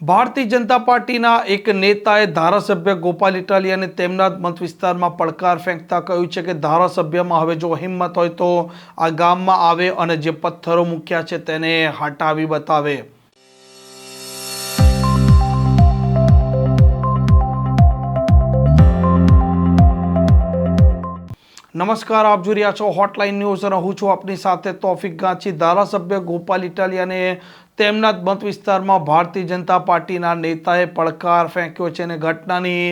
ભારતીય જનતા પાર્ટીના એક નેતાએ ધારાસભ્ય ગોપાલ ઇટાલિયાને તેમના જ મત વિસ્તારમાં પડકાર ફેંકતા કહ્યું છે કે ધારાસભ્યમાં હવે જો હિંમત હોય તો આ ગામમાં આવે અને જે પથ્થરો મૂક્યા છે તેને હટાવી બતાવે. નમસ્કાર, આપ જોઈ રહ્યા છો હોટલાઇન ન્યૂઝ અને હું છું આપની સાથે તોફિક ગાંચી ધારાસભ્ય ગોપાલ ઇટાલિયાને તેમના જ મત વિસ્તારમાં ભારતીય જનતા પાર્ટીના નેતાએ પડકાર ફેંક્યો છે અને ઘટનાની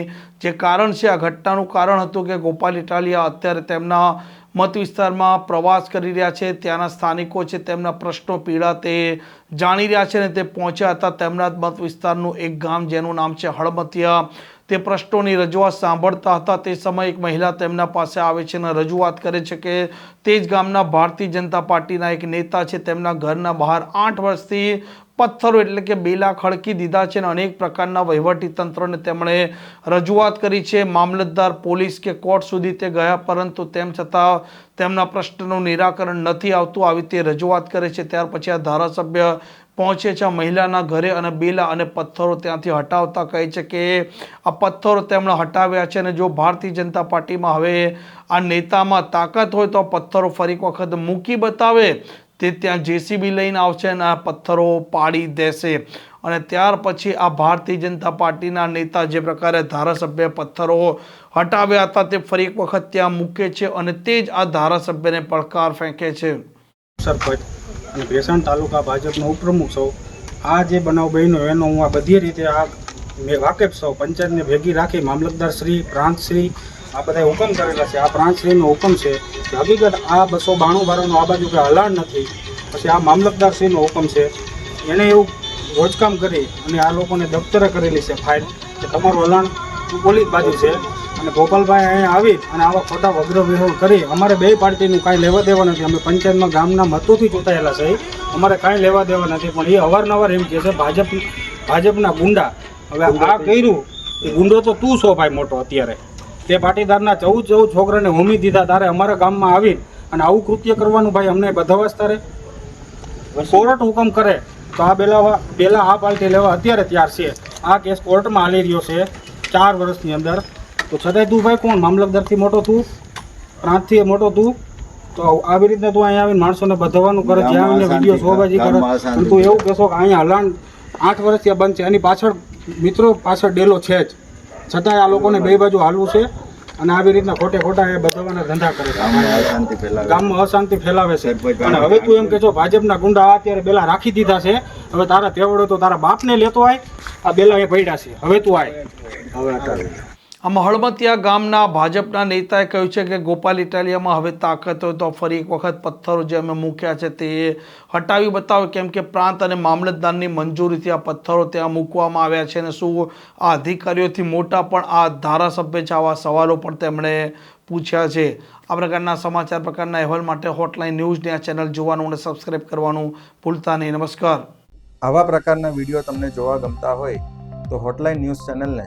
જે કારણ છે, આ ઘટનાનું કારણ હતું કે ગોપાલ ઇટાલિયા અત્યારે તેમના મત વિસ્તારમાં પ્રવાસ કરી રહ્યા છે, ત્યાંના સ્થાનિકો છે, તેમના પ્રશ્નો પીડા તે જાણી રહ્યા છે અને તે પહોંચ્યા હતા. તેમના જ મત વિસ્તારનું એક ગામ, જેનું નામ છે હળમતિયા. તે પ્રશ્નોની રજૂઆત સાંભળતા હતા. તે સમયે એક મહિલા તેમના પાસે આવે છે અને રજૂઆત કરે છે કે તે જ ગામના ભારતીય જનતા પાર્ટીના એક નેતા છે. તેમના ઘરના બહાર આઠ વર્ષથી પથ્થરો એટલે કે બેલા ખડકી દીધા છે અને અનેક પ્રકારના વહીવટી તંત્રને તેમણે રજૂઆત કરી છે. મામલતદાર, પોલીસ કે કોર્ટ સુધી તે ગયા, પરંતુ તેમ છતાં તેમના પ્રશ્નનું નિરાકરણ નથી આવતું. આવી તે રજૂઆત કરે છે. ત્યાર પછી આ ધારાસભ્ય પહોંચે છે. મહિલાના ઘરે અને બેલા અને પથ્થરો ત્યાંથી હટાવતા કહે છે કે આ પથ્થરો તેમણે હટાવ્યા છે અને જો ભારતીય જનતા પાર્ટીમાં હવે આ નેતામાં તાકાત હોય તો પથ્થરો ફરી વખત મૂકી બતાવે. તે ત્યાં જેસીબી લઈને આવશે અને આ પથ્થરો પાડી દેશે. અને ત્યાર પછી આ ભારતીય જનતા પાર્ટીના નેતા જે પ્રકારે ધારાસભ્ય પથ્થરો હટાવ્યા હતા, તે ફરી એક વખત ત્યાં મૂકે છે અને તે જ આ ધારાસભ્યને પડકાર ફેંકે છે. સરપંચ અને ભેસાણ તાલુકા ભાજપનો ઉપપ્રમુખ સૌ આ જે બનાવ બન્યો એનો હું આ બધી રીતે આ મેં વાકેફ સૌ પંચાયતને ભેગી રાખી મામલતદાર શ્રી, પ્રાંત શ્રી, આ બધા હુકમ કરેલા છે. આ પ્રાંત શ્રીનો હુકમ છે હકીકત આ બસો બાણું બારાનું આ બાજુ કંઈ હલાણ નથી. પછી આ મામલતદાર શ્રીનો હુકમ છે. એણે એવું રોજકામ કરી અને આ લોકોને દફતરે કરેલી છે ફાઇલ કે તમારું હલાણ પોલીસ બાજુ છે. અને ગોપાલભાઈ અહીંયા આવી અને આવા ખોટા વગ્ર વિહોણ કરી. અમારે બે પાર્ટીનું કાંઈ લેવા દેવા નથી. અમે પંચાયતમાં ગામના મતોથી ચૂંટાયેલા છે. અમારે કાંઈ લેવા દેવા નથી. પણ એ અવારનવાર એમ કહે છે, ભાજપ ભાજપના ગુંડા હવે આ કર્યું એ ગુંડો તો તું છો ભાઈ મોટો અત્યારે. તે પાટીદારના ચૌદ ચૌદ છોકરાને હોમી દીધા તારે અમારા ગામમાં આવી અને આવું કૃત્ય કરવાનું ભાઈ અમને બધા તારે કોર્ટ હુકમ કરે તો આ બેલા પેલા આ પાલટી લેવા અત્યારે ત્યાર છે. આ કેસ કોર્ટમાં હાલી રહ્યો છે ચાર વર્ષની અંદર. તો છતાંય તું ભાઈ કોણ? મામલતદારથી મોટો તું? પ્રાંતથી મોટો તું? તો આવી રીતે તું અહીંયા આવીને માણસોને બધવાનું કરે જ્યાં આવીને વીડિયો શોભાજી કરે. તું એવું કહેશો કે અહીંયા હલાણ આઠ વર્ષથી બંધ છે. એની પાછળ મિત્રો પાછળ ડેલો છે જ. છતાંય આ લોકોને બે બાજુ હાલવું છે અને આવી રીતના ખોટે ખોટા એ બધાના ધંધા કરે છે. ગામમાં અશાંતિ ફેલાવે. છે. અને હવે તું એમ કે છો ભાજપના ગુંડા અત્યારે બેલા રાખી દીધા છે. હવે તારા તેવડો તો તારા બાપને લેતો આય. આ બેલા એ પડ્યા છે. હવે તું આય. હવે આમાં હળમતિયા ગામના ભાજપના નેતાએ કહ્યું છે કે ગોપાલ ઇટાલિયામાં હવે તાકાત હોય તો ફરી એક વખત પથ્થરો જે અમે મૂક્યા છે તે હટાવી બતાવે કેમ કે પ્રાંત અને મામલતદારની મંજૂરીથી આ પથ્થરો ત્યાં મૂકવામાં આવ્યા છે અને શું આ અધિકારીઓથી મોટા પણ આ ધારાસભ્ય છે આવા સવાલો પણ તેમણે પૂછ્યા છે. આ પ્રકારના સમાચાર પ્રકારના અહેવાલ માટે હોટલાઇન ન્યૂઝની આ ચેનલ જોવાનું અને સબસ્ક્રાઇબ કરવાનું ભૂલતા નહીં. નમસ્કાર. આવા પ્રકારના વીડિયો તમને જોવા ગમતા હોય તો હોટલાઇન ન્યૂઝ ચેનલને